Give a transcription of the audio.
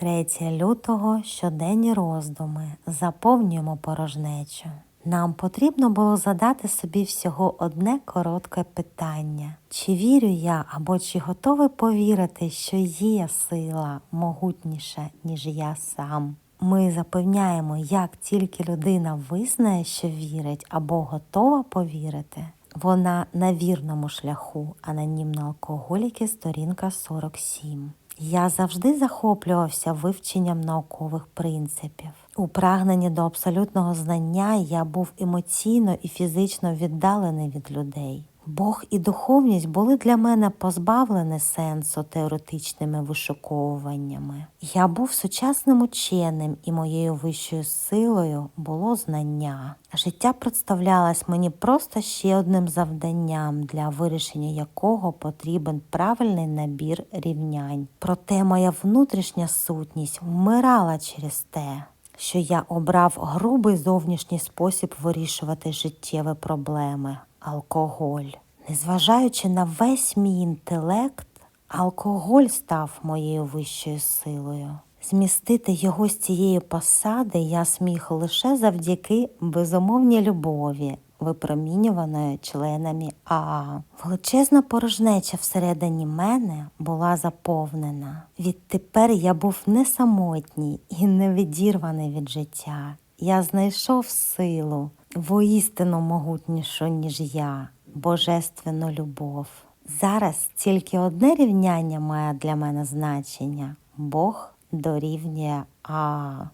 3 лютого щоденні роздуми. Заповнюємо порожнечу. Нам потрібно було задати собі всього одне коротке питання: чи вірю я або чи готовий повірити, що є сила могутніша, ніж я сам? Ми запевняємо, як тільки людина визнає, що вірить або готова повірити, вона на вірному шляху. Анонімно алкоголіки, сторінка 47. Я завжди захоплювався вивченням наукових принципів. У прагненні до абсолютного знання я був емоційно і фізично віддалений від людей. Бог і духовність були для мене позбавлені сенсу теоретичними вишуковуваннями. Я був сучасним ученим, і моєю вищою силою було знання. Життя представлялось мені просто ще одним завданням, для вирішення якого потрібен правильний набір рівнянь. Проте моя внутрішня сутність вмирала через те що я обрав грубий зовнішній спосіб вирішувати життєві проблеми алкоголь. Незважаючи на весь мій інтелект, алкоголь став моєю вищою силою. Змістити його з цієї посади я зміг лише завдяки безумовній любові, випромінюваної членами АА. Величезна порожнеча всередині мене була заповнена. Відтепер я був не самотній і не відірваний від життя. Я знайшов силу, воістину могутнішу, ніж я, божественну любов. Зараз тільки одне рівняння має для мене значення Бог дорівнює А.